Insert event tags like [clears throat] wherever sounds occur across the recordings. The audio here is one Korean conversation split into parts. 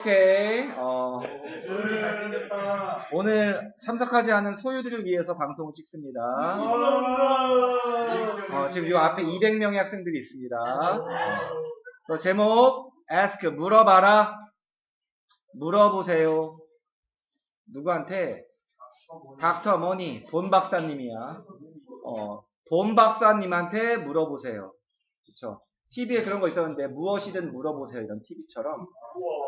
오케이. 어. 오늘 참석하지 않은 소유들을 위해서 방송을 찍습니다. 어, 지금 요 앞에 200명의 학생들이 있습니다. 그래서 제목 ask 물어봐라. 물어보세요. 누구한테? 닥터 머니 돈 박사님이야. 어, 돈 박사님한테 물어보세요. 그쵸? TV에 그런 거 있었는데 무엇이든 물어보세요. 이런 TV처럼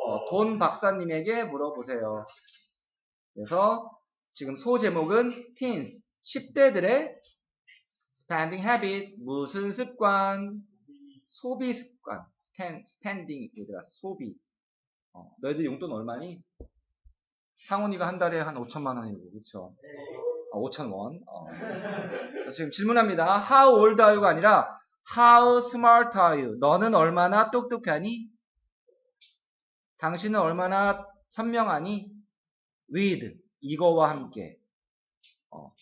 어, 돈 박사님에게 물어보세요. 그래서 지금 소 제목은 teens 10대들의 spending habit 무슨 습관 소비 습관 스탠, spending 얘들아 소비 어, 너희들 용돈 얼마니? 상훈이가 한 달에 한 5천만 원이고 그쵸? 어, 5천 원 어. 자, 지금 질문합니다. How old are you가 아니라 How smart are you? 너는 얼마나 똑똑하니? 당신은 얼마나 현명하니? with 이거와 함께. 어,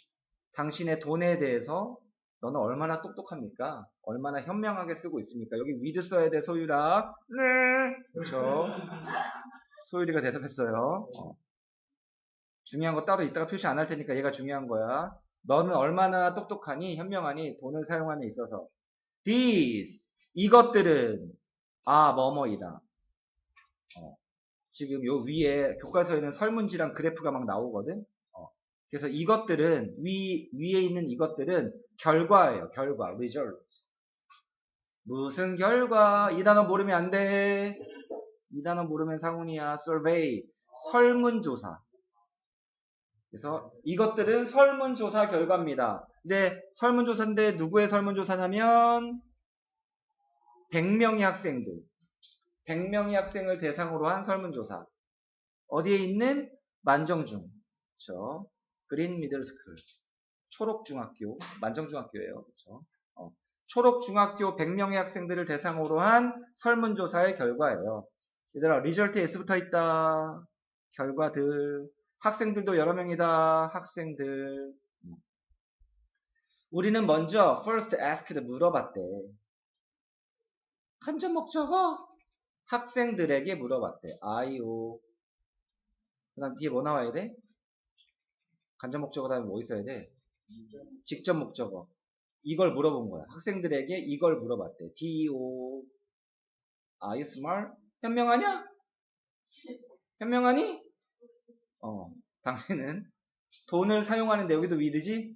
당신의 돈에 대해서 너는 얼마나 똑똑합니까? 얼마나 현명하게 쓰고 있습니까? 여기 with 써야 돼 소유라. 네. 그렇죠? 소유리가 대답했어요. 어. 중요한 거 따로 이따가 표시 안 할 테니까 얘가 중요한 거야. 너는 얼마나 똑똑하니 현명하니? 돈을 사용함에 있어서. These 이것들은 아 뭐뭐이다 어. 지금 요 위에 교과서에는 설문지랑 그래프가 막 나오거든. 어, 그래서 이것들은 위 위에 있는 이것들은 결과예요. 결과, result. 무슨 결과? 이 단어 모르면 안 돼. 이 단어 모르면 상훈이야. survey, 설문조사. 그래서 이것들은 설문조사 결과입니다. 이제 설문조사인데 누구의 설문조사냐면 100명의 학생들. 100명의 학생을 대상으로 한 설문조사. 어디에 있는 만정중, 그쵸? 그린 미들스쿨, 초록중학교, 만정중학교예요, 그쵸? 어, 초록중학교 100명의 학생들을 대상으로 한 설문조사의 결과예요. 얘들아, 리절트에 S 붙어 있다. 결과들. 학생들도 여러 명이다. 학생들. 음. 우리는 먼저 first asked 물어봤대. 간접 목적어 학생들에게 물어봤대. 아이오. 그 다음 뒤에 뭐 나와야 돼? 간접 목적어 다음에 뭐 있어야 돼? 직접 목적어. 이걸 물어본 거야. 학생들에게 이걸 물어봤대. D-O. Are you smart? 현명하냐? 현명하니? 어, 당신은 돈을 사용하는데 여기도 위드지?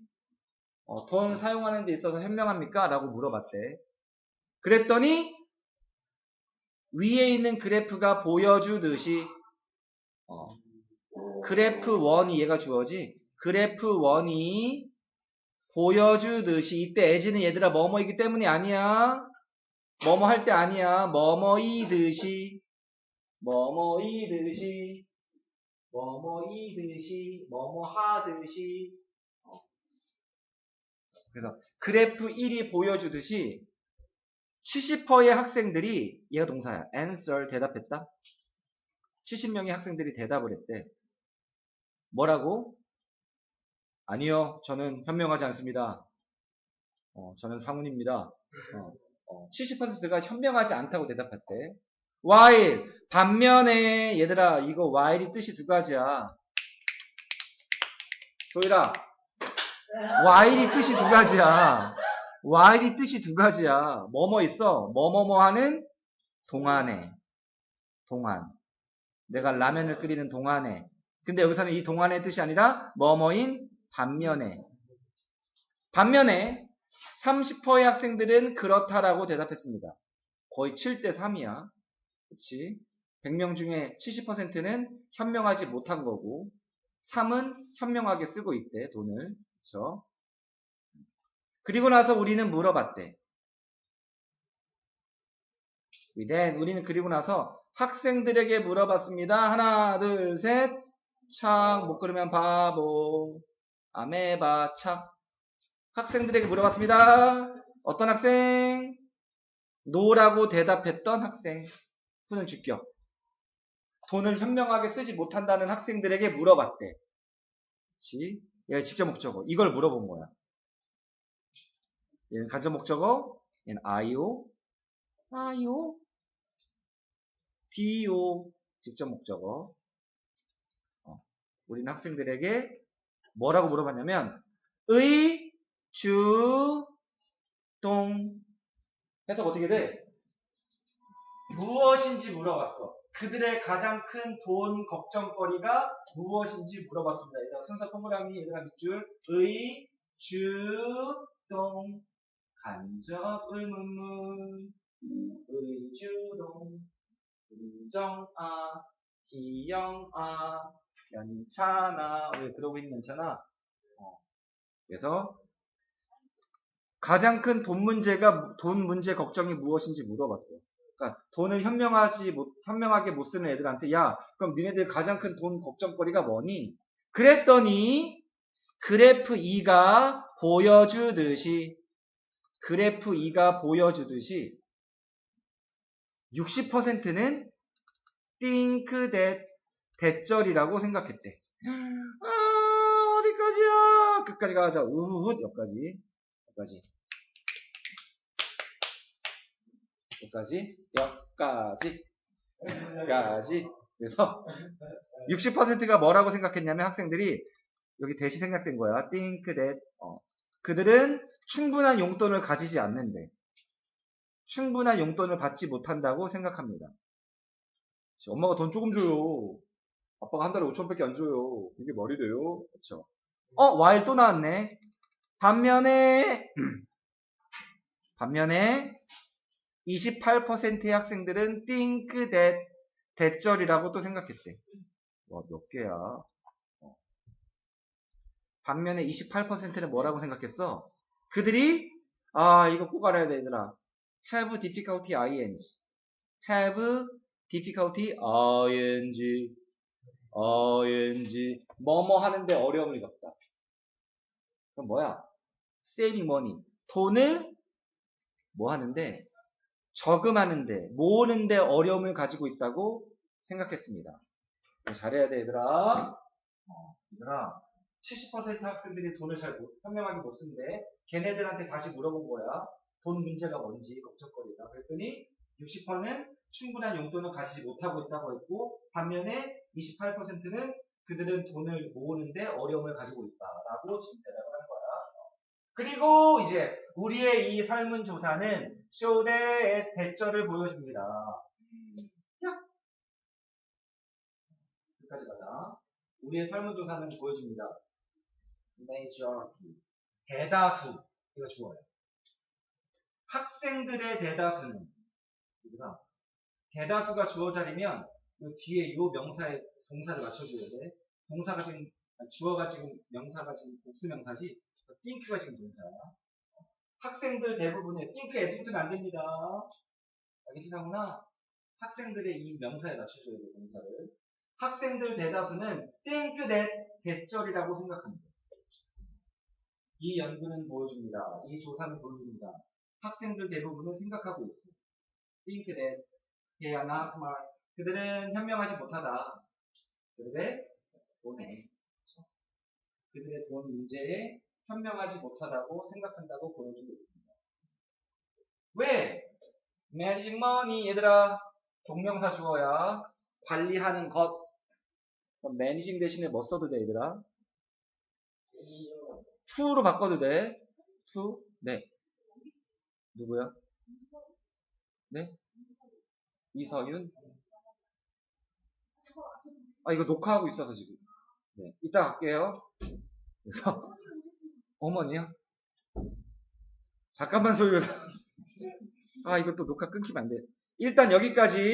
어, 돈 사용하는 데 있어서 현명합니까? 라고 물어봤대. 그랬더니 위에 있는 그래프가 보여주듯이 어, 그래프 1이 얘가 주어지 그래프 1이 보여주듯이 이때 as는 얘들아 뭐뭐이기 때문이 아니야. 뭐뭐 할 때 아니야. 뭐뭐이듯이 뭐뭐이듯이 뭐뭐이듯이 뭐뭐 하듯이. 어. 그래서 그래프 1이 보여주듯이 70%의 학생들이 얘가 동사야. answer 대답했다. 70명의 학생들이 대답을 했대. 뭐라고? 아니요. 저는 현명하지 않습니다. 어, 저는 상훈입니다. 어, 어, 70%가 현명하지 않다고 대답했대. while 반면에 얘들아 이거 while이 뜻이 두 가지야. 조이라 while이 뜻이 두 가지야. While이 뜻이 두 가지야. 뭐뭐 있어? 뭐뭐뭐 하는 동안에. 동안. 내가 라면을 끓이는 동안에. 근데 여기서는 이 동안의 뜻이 아니라 뭐뭐인 반면에. 반면에 30%의 학생들은 그렇다라고 대답했습니다. 거의 7대 3이야. 그치? 100명 중에 70%는 현명하지 못한 거고 3은 현명하게 쓰고 있대, 돈을. 그쵸? 그리고 나서 우리는 물어봤대. then 우리는 그리고 나서 학생들에게 물어봤습니다. 하나, 둘, 셋. 착, 못 그러면 바보. 아메바, 착. 학생들에게 물어봤습니다. 어떤 학생? 노라고 대답했던 학생. 후는 주격. 돈을 현명하게 쓰지 못한다는 학생들에게 물어봤대. 그치? 얘가 직접 목적어. 이걸 물어본 거야. 얘는 간접 목적어, 얘는 아이오, 아이오, 디오, 직접 목적어. 어, 우리는 학생들에게 뭐라고 물어봤냐면 의, 주, 동 해석 어떻게 돼? 무엇인지 물어봤어. 그들의 가장 큰 돈 걱정거리가 무엇인지 물어봤습니다. 순서 동그라미 얘들아 밑줄 의, 주, 동 간접 의문문 의주동 의정아 희영아 연찬아 왜 그러고 있는 연찬아 어. 그래서 가장 큰 돈 문제가 돈 문제 걱정이 무엇인지 물어봤어요. 그러니까 돈을 현명하지 못 현명하게 못 쓰는 애들한테 야 그럼 니네들 가장 큰 돈 걱정거리가 뭐니? 그랬더니 그래프 2가 보여주듯이 그래프 2가 보여주듯이 60%는 think that 대절이라고 생각했대. 아, 어디까지야? 끝까지 가자. 우훗 여기까지. 여기까지. 여기까지. 여기까지. 여기까지. 그래서 60%가 뭐라고 생각했냐면 학생들이 여기 대시 생략된 거야. think that 어. 그들은 충분한 용돈을 가지지 않는데 충분한 용돈을 받지 못한다고 생각합니다. 그치, 엄마가 돈 조금 줘요. 아빠가 한 달에 5천원밖에 안 줘요. 이게 말이 돼요? 그렇죠. 어, while 또 나왔네. 반면에 [clears throat] 반면에 28%의 학생들은 think that 대절이라고 또 생각했대. 와, 몇 개야? 어. 반면에 28%는 뭐라고 생각했어? 그들이 아 이거 꼭 알아야 돼 얘들아. have difficulty ing, have difficulty ing, ing 뭐뭐 하는데 어려움을 겪다. 그럼 뭐야? saving money 돈을 뭐 하는데 저금하는데 모으는데 어려움을 가지고 있다고 생각했습니다. 잘해야 돼 얘들아. 어, 얘들아 70% 학생들이 돈을 잘 못, 현명하게 못 쓰는데 걔네들한테 다시 물어본 거야. 돈 문제가 뭔지 걱정거리다. 그랬더니 60%는 충분한 용돈을 가지지 못하고 있다고 했고 반면에 28%는 그들은 돈을 모으는데 어려움을 가지고 있다라고 지금 대답을 한 거야. 그리고 이제 우리의 이 설문조사는 쇼대의 대절을 보여줍니다. 야! 여기까지 가자. 우리의 설문조사는 보여줍니다. Majority. 대다수. 이거 주어요. 학생들의 대다수는 우리가 대다수가 주어 자리면 요 뒤에 요 명사에 동사를 맞춰줘야 돼. 동사가 지금 주어가 지금 명사가 지금 복수 명사지. 그래서 think가 지금 동사야. 학생들 대부분의 think 붙으면 안 됩니다. 알겠지 상훈아? 학생들의 이 명사에 맞춰줘야 돼 동사를. 학생들 대다수는 think that 대절이라고 생각합니다. 이 연구는 보여줍니다. 이 조사는 보여줍니다. 학생들 대부분은 생각하고 있어. think that they are not smart. 그들은 현명하지 못하다. 그들의 돈에 그렇죠? 그들의 돈 문제에 현명하지 못하다고 생각한다고 보여주고 있습니다. 왜? managing money 얘들아 동명사 주어야 관리하는 것 managing 대신에 뭐 써도 돼 얘들아? To로 바꿔도 돼? to? 네. 누구야? 네? 이서윤? 아, 이거 녹화하고 있어서 지금. 네. 이따 갈게요. 그래서, [laughs] 어머니요? 잠깐만 소유라. [laughs] 아, 이것도 녹화 끊기면 안 돼. 일단 여기까지.